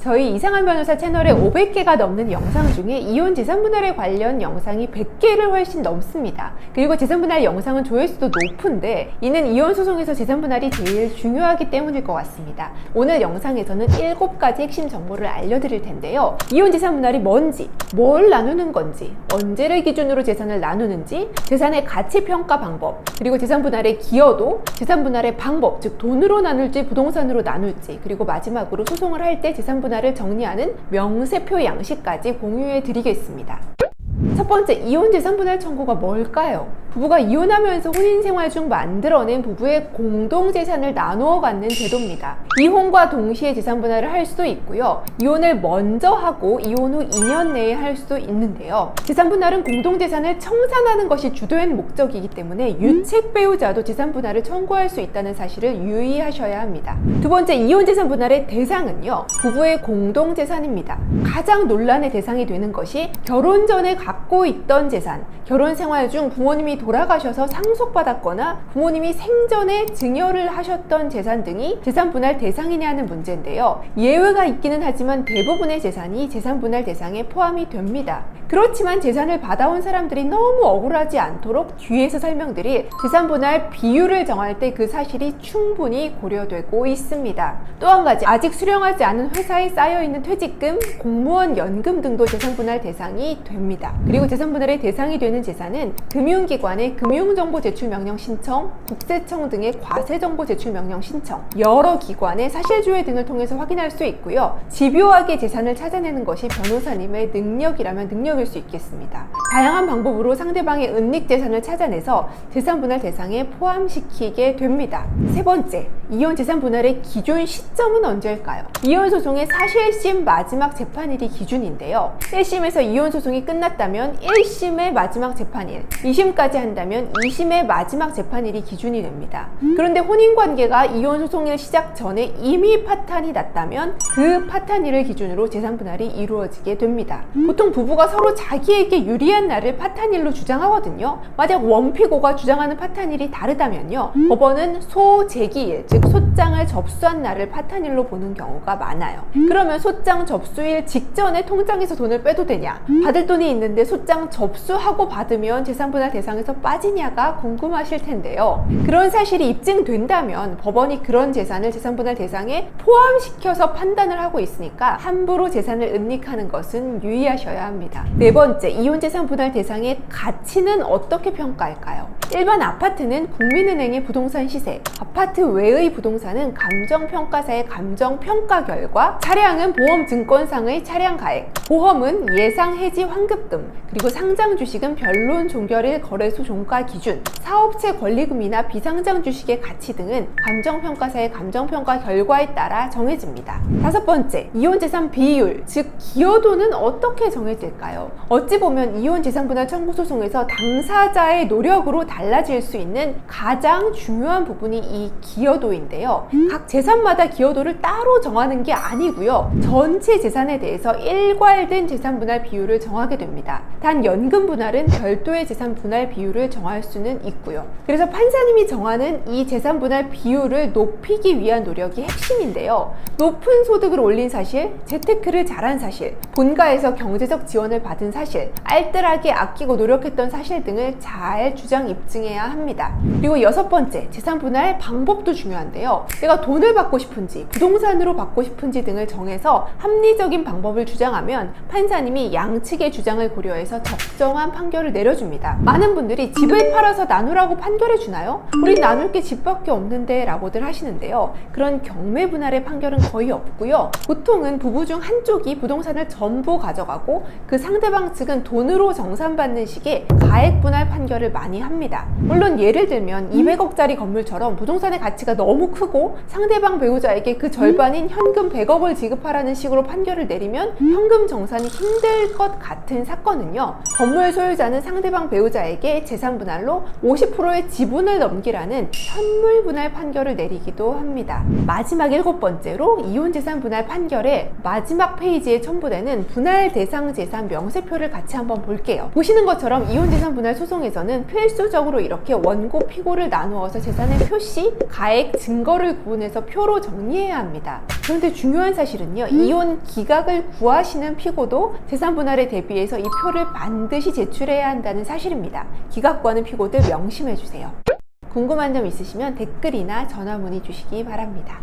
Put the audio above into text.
저희 이상한 변호사 채널에 500개가 넘는 영상 중에 이혼 재산 분할에 관련 영상이 100개를 훨씬 넘습니다. 그리고 재산 분할 영상은 조회수도 높은데 이는 이혼 소송에서 재산 분할이 제일 중요하기 때문일 것 같습니다. 오늘 영상에서는 7가지 핵심 정보를 알려드릴 텐데요. 이혼 재산 분할이 뭔지, 뭘 나누는 건지, 언제를 기준으로 재산을 나누는지, 재산의 가치 평가 방법, 그리고 재산 분할의 기여도, 재산 분할의 방법, 즉 돈으로 나눌지 부동산으로 나눌지, 그리고 마지막으로 소송을 할 때 재산 분할 을 정리하는 명세표 양식까지 공유해 드리겠습니다. 첫 번째, 이혼 재산 분할 청구가 뭘까요? 부부가 이혼하면서 혼인 생활 중 만들어낸 부부의 공동 재산을 나누어 갖는 제도입니다. 이혼과 동시에 재산 분할을 할 수도 있고요. 이혼을 먼저 하고 이혼 후 2년 내에 할 수도 있는데요. 재산 분할은 공동 재산을 청산하는 것이 주된 목적이기 때문에 유책 배우자도 재산 분할을 청구할 수 있다는 사실을 유의하셔야 합니다. 두 번째, 이혼 재산 분할의 대상은요. 부부의 공동 재산입니다. 가장 논란의 대상이 되는 것이 결혼 전에 갖고 있던 재산, 결혼 생활 중 부모님이 돌아가셔서 상속받았거나 부모님이 생전에 증여를 하셨던 재산 등이 재산 분할 대상이냐는 문제인데요. 예외가 있기는 하지만 대부분의 재산이 재산 분할 대상에 포함이 됩니다. 그렇지만 재산을 받아온 사람들이 너무 억울하지 않도록 뒤에서 설명드릴 재산 분할 비율을 정할 때 그 사실이 충분히 고려되고 있습니다. 또 한 가지 아직 수령하지 않은 회사에 쌓여 있는 퇴직금, 공무원 연금 등도 재산 분할 대상이 됩니다. 그리고 재산 분할의 대상이 되는 재산은 금융기관 의 금융정보 제출 명령 신청, 국세청 등의 과세정보 제출 명령 신청, 여러 기관의 사실조회 등을 통해서 확인할 수 있고요. 집요하게 재산을 찾아내는 것이 변호사님의 능력이라면 능력일 수 있겠습니다. 다양한 방법으로 상대방의 은닉 재산을 찾아내서 재산 분할 대상에 포함시키게 됩니다. 세 번째, 이혼 재산 분할의 기준 시점은 언제일까요? 이혼 소송의 사실심 마지막 재판일이 기준인데요. 1심에서 이혼 소송이 끝났다면 1심의 마지막 재판일, 2심까지 한다면 2심의 마지막 재판일이 기준이 됩니다. 그런데 혼인 관계가 이혼 소송일 시작 전에 이미 파탄이 났다면 그 파탄일을 기준으로 재산 분할이 이루어지게 됩니다. 보통 부부가 서로 자기에게 유리한 날을 파탄일로 주장하거든요. 만약 원피고가 주장하는 파탄일이 다르다면요. 법원은 소재기일, 즉 소장을 접수한 날을 파탄일로 보는 경우가 많아요. 그러면 소장 접수일 직전에 통장에서 돈을 빼도 되냐? 받을 돈이 있는데 소장 접수하고 받으면 재산분할 대상에서 빠지냐가 궁금하실 텐데요. 그런 사실이 입증된다면 법원이 그런 재산을 재산분할 대상에 포함시켜서 판단을 하고 있으니까 함부로 재산을 은닉하는 것은 유의하셔야 합니다. 네 번째, 이혼 재산 분할 대상의 가치는 어떻게 평가할까요? 일반 아파트는 국민은행의 부동산 시세, 아파트 외의 부동산은 감정평가사의 감정평가 결과, 차량은 보험증권상의 차량 가액, 보험은 예상 해지 환급금, 그리고 상장 주식은 변론 종결일 거래소 종가 기준, 사업체 권리금이나 비상장 주식의 가치 등은 감정평가사의 감정평가 결과에 따라 정해집니다. 다섯 번째, 이혼재산 비율, 즉 기여도는 어떻게 정해질까요? 어찌 보면 이혼재산분할 청구 소송에서 당사자의 노력으로 달라질 수 있는 가장 중요한 부분이 이 기여도인데요. 각 재산마다 기여도를 따로 정하는 게 아니고요. 전체 재산에 대해서 일괄된 재산 분할 비율을 정하게 됩니다. 단 연금 분할은 별도의 재산 분할 비율을 정할 수는 있고요. 그래서 판사님이 정하는 이 재산 분할 비율을 높이기 위한 노력이 핵심인데요. 높은 소득을 올린 사실, 재테크를 잘한 사실, 본가에서 경제적 지원을 받은 사실, 알뜰하게 아끼고 노력했던 사실 등을 잘 주장 입증 해야 합니다. 그리고 여섯 번째, 재산 분할 방법도 중요한데요. 내가 돈을 받고 싶은지, 부동산으로 받고 싶은지 등을 정해서 합리적인 방법을 주장하면 판사님이 양측의 주장을 고려해서 적정한 판결을 내려줍니다. 많은 분들이 집을 팔아서 나누라고 판결해 주나요? 우리 나눌 게 집밖에 없는데 라고들 하시는데요. 그런 경매 분할의 판결은 거의 없고요. 보통은 부부 중 한쪽이 부동산을 전부 가져가고 그 상대방 측은 돈으로 정산받는 식의 가액 분할 판결을 많이 합니다. 물론 예를 들면 200억짜리 건물처럼 부동산의 가치가 너무 크고 상대방 배우자에게 그 절반인 현금 100억을 지급하라는 식으로 판결을 내리면 현금 정산이 힘들 것 같은 사건은요. 건물 소유자는 상대방 배우자에게 재산 분할로 50%의 지분을 넘기라는 현물 분할 판결을 내리기도 합니다. 마지막 일곱 번째로 이혼 재산 분할 판결의 마지막 페이지에 첨부되는 분할 대상 재산 명세표를 같이 한번 볼게요. 볼게요. 보시는 것처럼 이혼 재산 분할 소송에서는 필수적으로 이렇게 원고 피고를 나누어서 재산의 표시, 가액, 증거를 구분해서 표로 정리해야 합니다. 그런데 중요한 사실은요. 이혼 기각을 구하시는 피고도 재산 분할에 대비해서 이 표를 반드시 제출해야 한다는 사실입니다. 기각 구하는 피고들 명심해 주세요. 궁금한 점 있으시면 댓글이나 전화 문의 주시기 바랍니다.